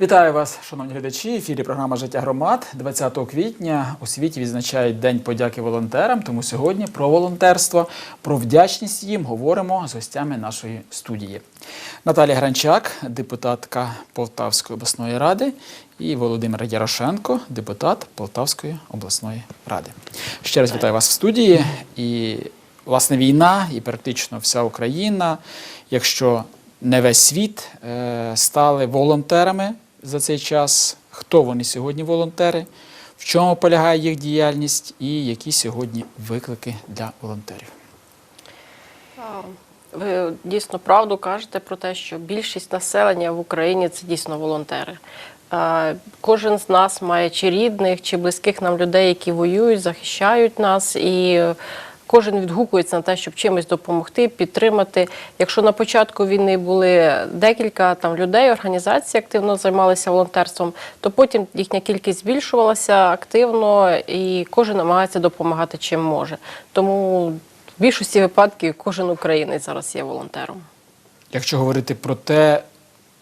Вітаю вас, шановні глядачі. Ефірі програма Життя громад 20 квітня у світі відзначають День подяки волонтерам. Тому сьогодні про волонтерство, про вдячність їм говоримо з гостями нашої студії. Наталія Гранчак, депутатка Полтавської обласної ради, і Володимир Ярошенко, депутат Полтавської обласної ради. Ще раз вітаю вас в студії. І власне війна, і практично вся Україна, якщо не весь світ е, стали волонтерами за цей час. Хто вони сьогодні волонтери? В чому полягає їх діяльність і які сьогодні виклики для волонтерів? Ви дійсно правду кажете про те, що більшість населення в Україні це дійсно волонтери. Кожен з нас має чи рідних, чи близьких нам людей, які воюють, захищають нас, і кожен відгукується на те, щоб чимось допомогти, підтримати. Якщо на початку війни були декілька там людей, організацій активно займалися волонтерством, то потім їхня кількість збільшувалася активно, і кожен намагається допомагати чим може. Тому в більшості випадків кожен українець зараз є волонтером. Якщо говорити про те,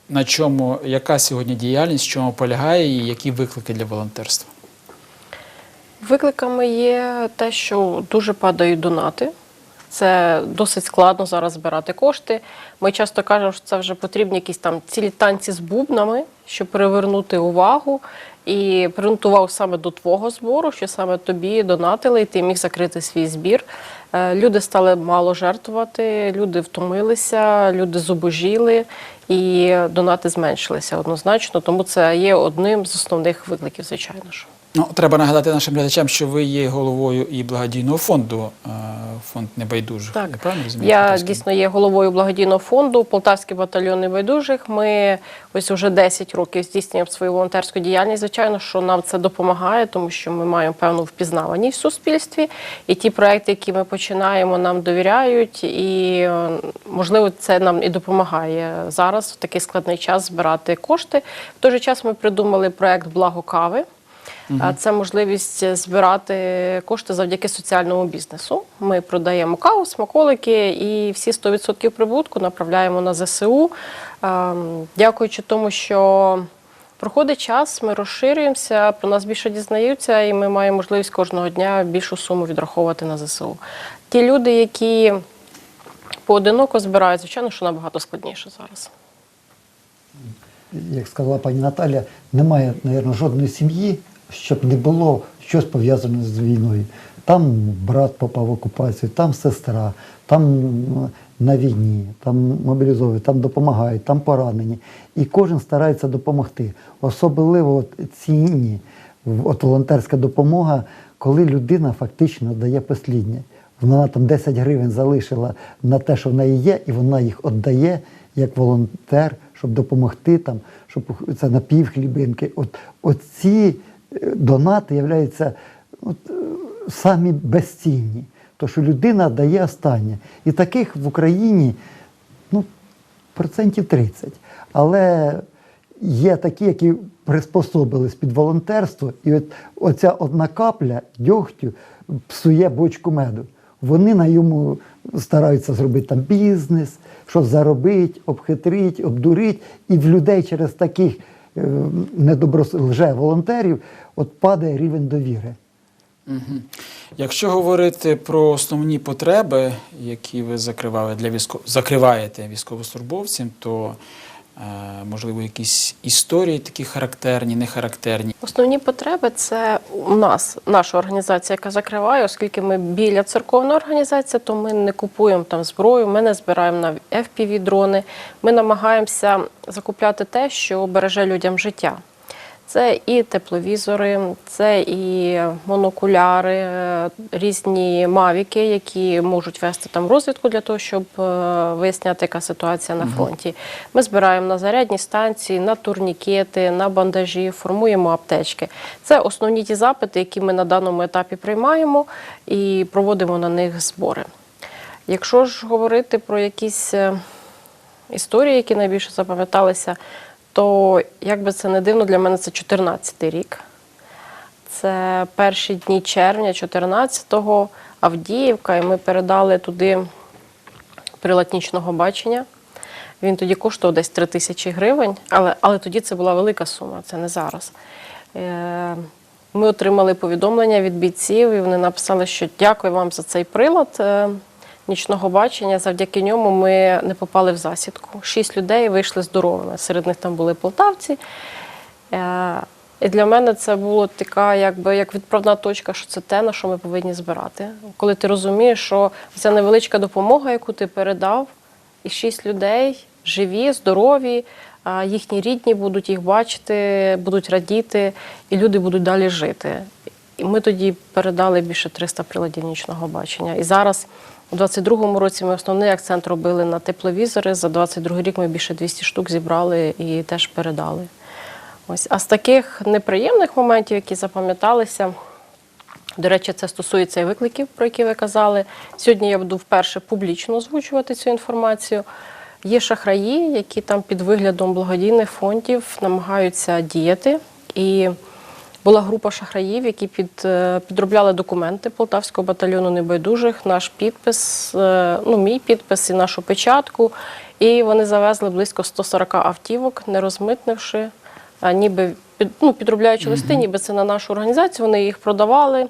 на чому, яка сьогодні діяльність, в чому полягає і які виклики для волонтерства? Викликами є те, що дуже падають донати. Це досить складно зараз збирати кошти. Ми часто кажемо, що це вже потрібні якісь там цілі танці з бубнами, щоб привернути увагу і привернути увагу саме до твого збору, що саме тобі донатили, і ти міг закрити свій збір. Е, Люди стали мало жертвувати, люди втомилися, люди зубожіли, і донати зменшилися однозначно. Тому це є одним з основних викликів, звичайно ж. Ну, треба нагадати нашим глядачам, що ви є головою і благодійного фонду, е, фонд небайдужих. Так. Я правильно розумію? Я Полтавський? дійсно є головою благодійного фонду Полтавський батальйон небайдужих. Ми ось уже 10 років здійснюємо свою волонтерську діяльність. Звичайно, що нам це допомагає, тому що ми маємо певну впізнаваність в суспільстві. І ті проекти, які ми починаємо, нам довіряють, і е, можливо це нам і допомагає зараз в такий складний час збирати кошти. В той же час ми придумали проект Благо кави. А Це можливість збирати кошти завдяки соціальному бізнесу. Ми продаємо каву, смаколики і всі 100% прибутку направляємо на ЗСУ. Дякуючи тому, що проходить час, ми розширюємося, про нас більше дізнаються, і ми маємо можливість кожного дня більшу суму відраховувати на ЗСУ. Ті люди, які поодиноко збирають, звичайно, що набагато складніше зараз. як сказала пані Наталя, немає, мабуть, жодної сім'ї, щоб не було щось пов'язане з війною. Там брат попав в окупацію, там сестра, там на війні, там мобілізовують, там допомагають, там поранені. І кожен старається допомогти. Особливо цінні от волонтерська допомога, коли людина фактично дає посліднє. Вона там 10 гривень залишила на те, що в неї є, і вона їх віддає як волонтер, щоб допомогти там, щоб це на півхлібинки. От оці донати являються от, е, самі безцінні. То, що людина дає останнє. І таких в Україні ну, процентів 30. Але є такі, які приспособились під волонтерство, і от оця одна капля дьогтю псує бочку меду. Вони на йому стараються зробити там бізнес, щось заробити, обхитрити, обдурити. І в людей через таких е, недоброс... лже-волонтерів от падає рівень довіри. Угу. Якщо говорити про основні потреби, які ви закривали для військо... закриваєте військовослужбовцям, то можливо якісь історії такі характерні, не характерні. Основні потреби це у нас, наша організація, яка закриває, оскільки ми біля церковної організації, то ми не купуємо там зброю, ми не збираємо на fpv дрони. Ми намагаємося закупляти те, що береже людям життя. Це і тепловізори, це і монокуляри, е, різні мавіки, які можуть вести там розвідку для того, щоб е, виясняти, яка ситуація на фронті. Ми збираємо на зарядні станції, на турнікети, на бандажі, формуємо аптечки. Це основні ті запити, які ми на даному етапі приймаємо і проводимо на них збори. Якщо ж говорити про якісь е, історії, які найбільше запам'яталися, то як би це не дивно, для мене це 14-й рік. Це перші дні червня, 14-го, Авдіївка, і ми передали туди прилад нічного бачення. Він тоді коштував десь 3 тисячі гривень, але, але тоді це була велика сума, це не зараз. Е, Ми отримали повідомлення від бійців, і вони написали, що дякую вам за цей прилад е, нічного бачення. Завдяки ньому ми не попали в засідку. Шість людей вийшли здоровими. Серед них там були полтавці. Е, І для мене це було така, якби як відправна точка, що це те, на що ми повинні збирати. Коли ти розумієш, що ця невеличка допомога, яку ти передав, і шість людей живі, здорові, їхні рідні будуть їх бачити, будуть радіти, і люди будуть далі жити. І ми тоді передали більше 300 приладів нічного бачення. І зараз, у 22-му році, ми основний акцент робили на тепловізори. За 22 рік ми більше 200 штук зібрали і теж передали. Ось. А з таких неприємних моментів, які запам'яталися, до речі, це стосується і викликів, про які ви казали. Сьогодні я буду вперше публічно озвучувати цю інформацію. Є шахраї, які там під виглядом благодійних фондів намагаються діяти. І була група шахраїв, які під, е, підробляли документи Полтавського батальйону небайдужих, наш підпис, е, ну мій підпис і нашу печатку. І вони завезли близько 140 автівок, не розмитнивши, ніби під, ну, підробляючи листи, ніби це на нашу організацію. Вони їх продавали.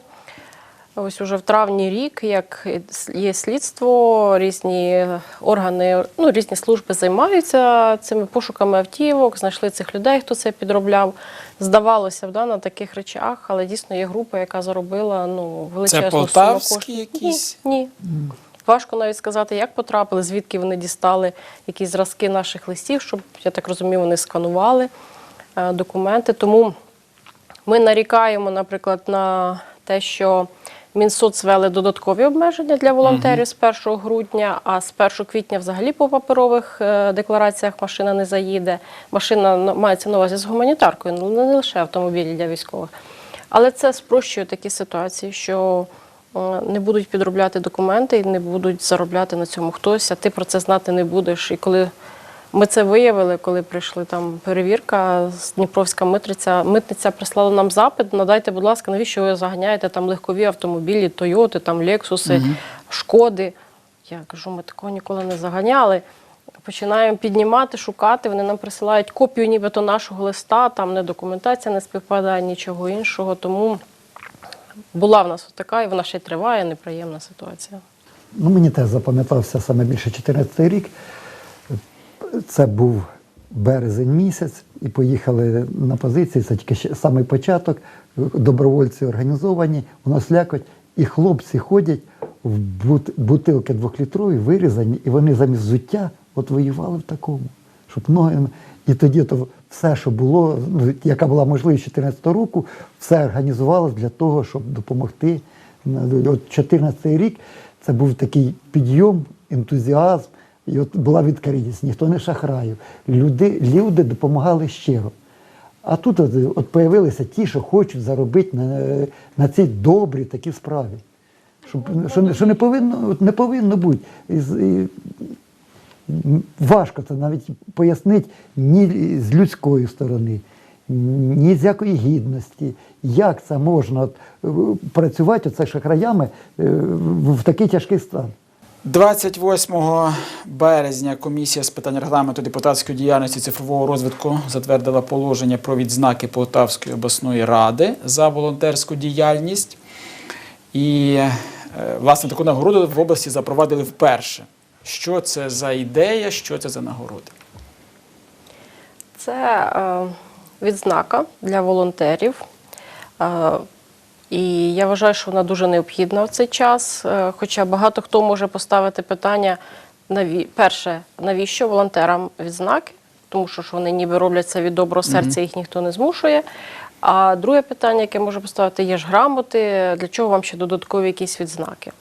Ось уже в травні рік, як є слідство, різні органи, ну різні служби займаються цими пошуками автівок, знайшли цих людей, хто це підробляв. Здавалося б, да, на таких речах, але дійсно є група, яка заробила ну, величезну суму полтавські коштів. якісь? Ні, ні. Важко навіть сказати, як потрапили, звідки вони дістали якісь зразки наших листів, щоб, я так розумію, вони сканували е, документи. Тому ми нарікаємо, наприклад, на те, що Мінсоц ввели додаткові обмеження для волонтерів з 1 грудня, а з 1 квітня взагалі по паперових е, деклараціях машина не заїде. Машина мається на увазі з гуманітаркою, ну, не лише автомобілі для військових. Але це спрощує такі ситуації, що е, не будуть підробляти документи і не будуть заробляти на цьому хтось, а ти про це знати не будеш. І коли ми це виявили, коли прийшли там перевірка з Дніпровська митниця. Митниця прислала нам запит. Надайте, будь ласка, навіщо ви заганяєте там легкові автомобілі, Тойоти, там Лексуси, Шкоди. Я кажу, ми такого ніколи не заганяли. Починаємо піднімати, шукати. Вони нам присилають копію нібито нашого листа, там не документація не співпадає, нічого іншого. Тому була в нас така, і вона ще й триває, неприємна ситуація. Ну, мені теж запам'ятався саме більше 14 рік. Це був березень місяць, і поїхали на позиції. Це тільки ще самий початок. Добровольці організовані, у нас лякоть, і хлопці ходять в бутилки двохлітрові, вирізані, і вони замість взуття от воювали в такому. Щоб ноги. І тоді то все, що було, ну, яка була можливість 14 року, все організувалось для того, щоб допомогти. От 14 рік це був такий підйом, ентузіазм, і от була відкритість, ніхто не шахраю. Люди, люди допомагали щиро. А тут от, от появилися ті, що хочуть заробити на, на цій добрій такій справі. Щоб, що, що не повинно, не повинно бути. І, і, важко це навіть пояснити ні з людської сторони, ні з якої гідності. Як це можна от, працювати оце шахраями е, в такий тяжкий стан? 28 березня комісія з питань регламенту депутатської діяльності цифрового розвитку затвердила положення про відзнаки Полтавської обласної ради за волонтерську діяльність. І, е, власне, таку нагороду в області запровадили вперше. Що це за ідея, що це за нагорода? Це е, відзнака для волонтерів. Е, і я вважаю, що вона дуже необхідна в цей час. Е, хоча багато хто може поставити питання, наві... перше, навіщо волонтерам відзнаки, тому що ж вони ніби роблять це від доброго серця, їх ніхто не змушує. А друге питання, яке може поставити, є ж грамоти, для чого вам ще додаткові якісь відзнаки?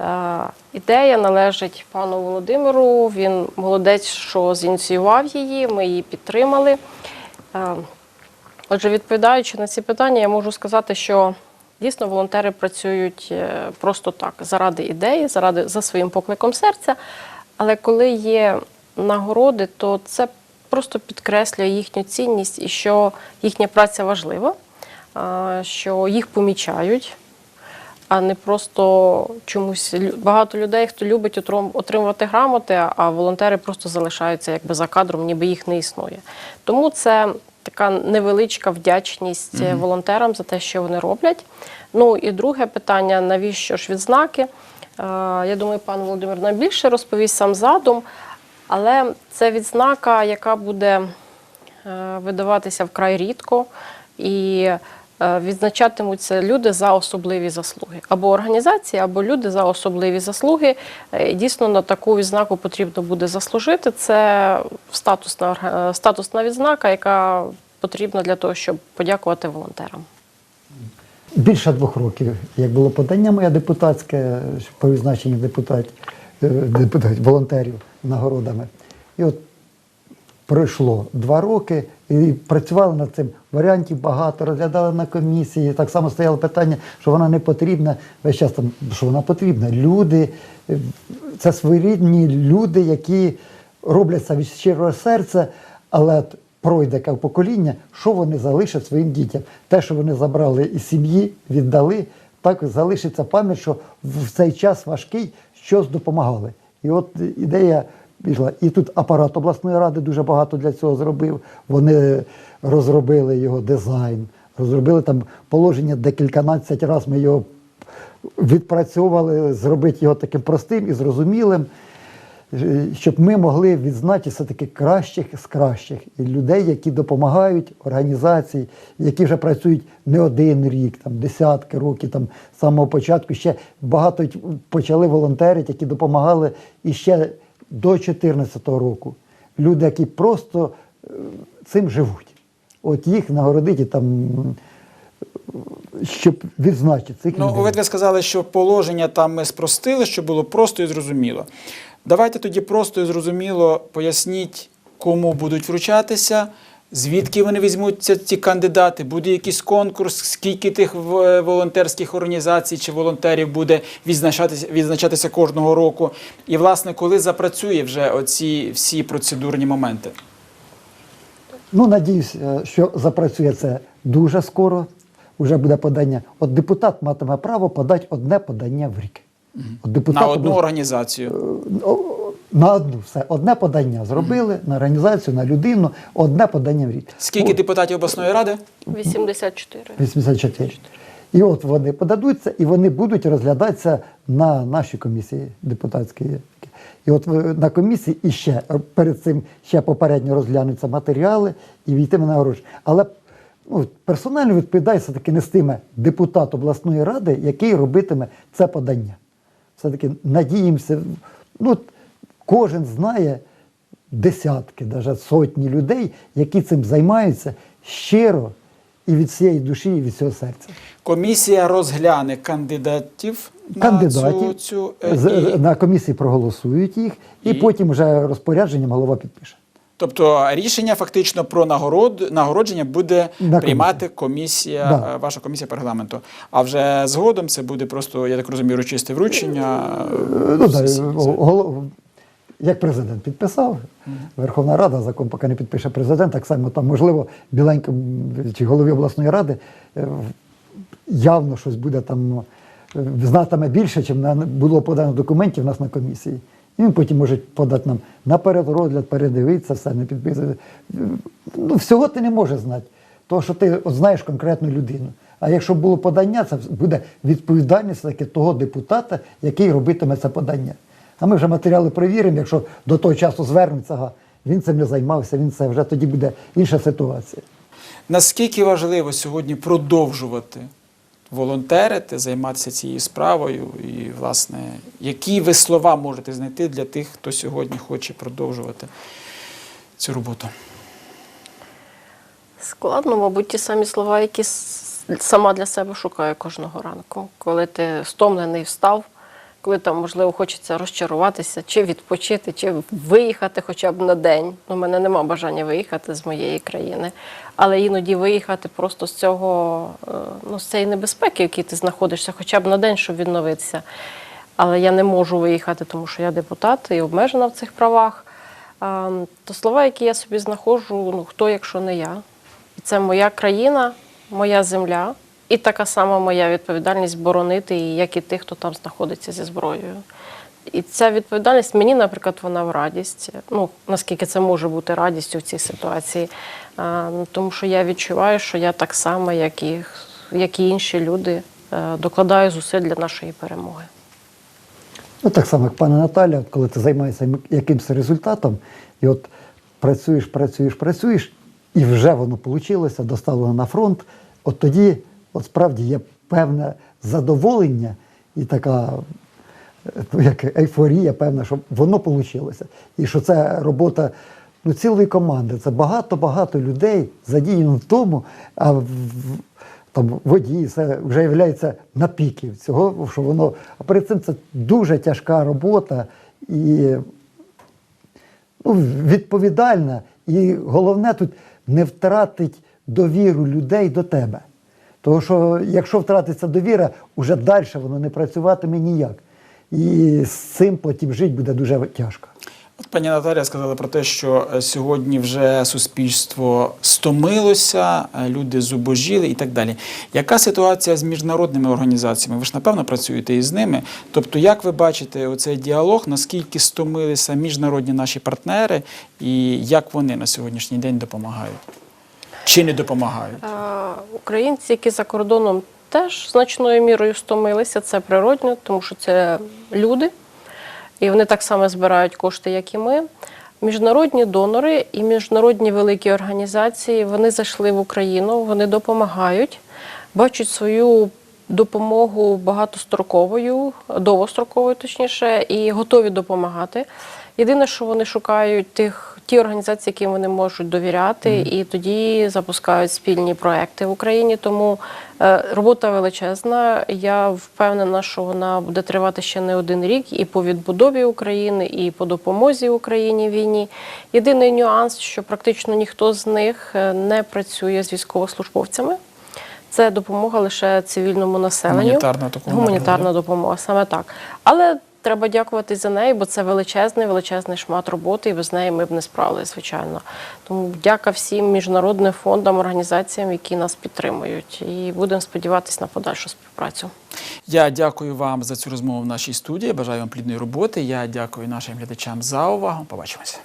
Е, Ідея належить пану Володимиру. Він молодець, що зініціював її. Ми її підтримали. Е, Отже, відповідаючи на ці питання, я можу сказати, що дійсно волонтери працюють е, просто так, заради ідеї, заради за своїм покликом серця. Але коли є нагороди, то це просто підкреслює їхню цінність і що їхня праця важлива, що їх помічають. а не просто чомусь багато людей, хто любить отримувати грамоти, а волонтери просто залишаються якби за кадром, ніби їх не існує. Тому це така невеличка вдячність е, волонтерам за те, що вони роблять. Ну і друге питання: навіщо ж відзнаки? Е, Я думаю, пан Володимир найбільше розповість сам задум, але це відзнака, яка буде е, видаватися вкрай рідко, і відзначатимуться люди за особливі заслуги. Або організації, або люди за особливі заслуги. Е, Дійсно, на таку відзнаку потрібно буде заслужити. Це статусна, орга- статусна відзнака, яка потрібна для того, щоб подякувати волонтерам. Більше двох років, як було подання моє депутатське по відзначенню депутатів, е, депутатів волонтерів нагородами. І от пройшло два роки і працювали над цим. Варіантів багато, розглядали на комісії. Так само стояло питання, що вона не потрібна. Весь час там, що вона потрібна. Люди, е, це своєрідні люди, які роблять це від щирого серця, але пройде покоління, що вони залишать своїм дітям. Те, що вони забрали із сім'ї, віддали, так залишиться пам'ять, що в цей час важкий щось допомагали. І от ідея пішла. І тут апарат обласної ради дуже багато для цього зробив. Вони розробили його дизайн, розробили там положення декільканадцять разів ми його відпрацьовували, зробити його таким простим і зрозумілим, щоб ми могли відзначити все-таки кращих з кращих і людей, які допомагають організації, які вже працюють не один рік, там десятки років, там з самого початку. Ще багато почали волонтерити, які допомагали і ще до 2014 року. Люди, які просто е, цим живуть. От їх нагородити там, щоб відзначити цих Ну, ви сказали, що положення там ми спростили, щоб було просто і зрозуміло. Давайте тоді просто і зрозуміло поясніть, кому будуть вручатися, звідки вони візьмуться ці кандидати, буде якийсь конкурс, скільки тих волонтерських організацій чи волонтерів буде відзначатися, відзначатися кожного року. І, власне, коли запрацює вже оці всі процедурні моменти. Ну, надіюсь, е, що запрацює це дуже скоро. Уже буде подання. От депутат матиме право подати одне подання в рік. От депутат На одну буде- організацію. На одну все. Одне подання зробили на організацію, на людину, одне подання в рік. Скільки депутатів обласної ради? 84. 84. І от вони подадуться, і вони будуть розглядатися на нашій комісії депутатській. І от на комісії і ще перед цим ще попередньо розглянуться матеріали і війтиме на гроші. Але ну, персонально відповідає все-таки нестиме депутат обласної ради, який робитиме це подання. Все-таки надіємося, ну, кожен знає десятки, навіть сотні людей, які цим займаються щиро і від всієї душі, і від всього серця. Комісія розгляне кандидатів, на цю, цю е, і, на комісії проголосують їх, і, І? потім вже розпорядженням голова підпише. тобто рішення фактично про нагород, нагородження буде На приймати комісія, Да. е, ваша комісія по регламенту. А вже згодом це буде просто, я так розумію, урочисте вручення. Ну, да, як президент підписав, Верховна Рада, закон поки не підпише президент, так само там, можливо, біленькому чи голові обласної ради е, явно щось буде там е, знатиме більше, ніж було подано документів у нас на комісії. І він потім може подати нам наперед розгляд, передивитися, все не підписати. Ну, всього ти не можеш знати. Тому що ти от знаєш конкретну людину. А якщо було подання, це буде відповідальність таки того депутата, який робитиме це подання. А ми вже матеріали перевіримо, якщо до того часу звернеться, він цим не займався, він це вже тоді буде інша ситуація. Наскільки важливо сьогодні продовжувати волонтерити, займатися цією справою? І, власне, які ви слова можете знайти для тих, хто сьогодні хоче продовжувати цю роботу? Складно, мабуть, ті самі слова, які сама для себе шукаю кожного ранку. Коли ти стомлений встав, коли там, можливо, хочеться розчаруватися, чи відпочити, чи виїхати хоча б на день. У мене нема бажання виїхати з моєї країни. Але іноді виїхати просто з цього, е, ну, з цієї небезпеки, в якій ти знаходишся, хоча б на день, щоб відновитися. Але я не можу виїхати, тому що я депутат і обмежена в цих правах. То слова, які я собі знаходжу, ну хто, якщо не я. І це моя країна, моя земля. І така сама моя відповідальність боронити її, як і тих, хто там знаходиться зі зброєю. І ця відповідальність мені, наприклад, вона в радість. Ну наскільки це може бути радістю в цій ситуації, А, тому що я відчуваю, що я так само, як і, як і інші люди, е, докладаю зусиль для нашої перемоги. Ну, так само, як пане Наталя, коли ти займаєшся якимось результатом, і от працюєш, працюєш, працюєш, і вже воно вийшло, доставлено на фронт, от тоді от справді є певне задоволення і така ну, як ейфорія, певна, що воно вийшло. І що це робота ну, цілої команди. Це багато-багато людей задіяно в тому, а в- там водії, це вже є на піки цього, що воно. А перед цим це дуже тяжка робота і ну, відповідальна. І головне тут не втратить довіру людей до тебе. Тому що якщо втратиться довіра, уже далі воно не працюватиме ніяк. І з цим потім жити буде дуже тяжко. От пані Наталія сказала про те, що е, сьогодні вже суспільство стомилося, е, люди зубожіли і так далі. Яка ситуація з міжнародними організаціями? Ви ж напевно працюєте із ними. Тобто, як ви бачите оцей діалог, наскільки стомилися міжнародні наші партнери, і як вони на сьогоднішній день допомагають? Чи не допомагають? Е, Українці, які за кордоном теж значною мірою стомилися, це природньо, тому що це люди, і вони так само збирають кошти, як і ми. Міжнародні донори і міжнародні великі організації вони зайшли в Україну, вони допомагають, бачать свою допомогу багатостроковою, довгостроковою, точніше, і готові допомагати. Єдине, що вони шукають тих ті організації, яким вони можуть довіряти, і тоді запускають спільні проекти в Україні. Тому е, робота величезна. Я впевнена, що вона буде тривати ще не один рік і по відбудові України, і по допомозі Україні в війні. Єдиний нюанс, що практично ніхто з них е, не працює з військовослужбовцями. Це допомога лише цивільному населенню. Гуманітарна допомога, Гуманітарна допомога, саме так. Але треба дякувати за неї, бо це величезний, величезний шмат роботи, і без неї ми б не справилися, звичайно. Тому дяка всім міжнародним фондам, організаціям, які нас підтримують. І будемо сподіватися на подальшу співпрацю. Я дякую вам за цю розмову в нашій студії. Бажаю вам плідної роботи. Я дякую нашим глядачам за увагу. Побачимося.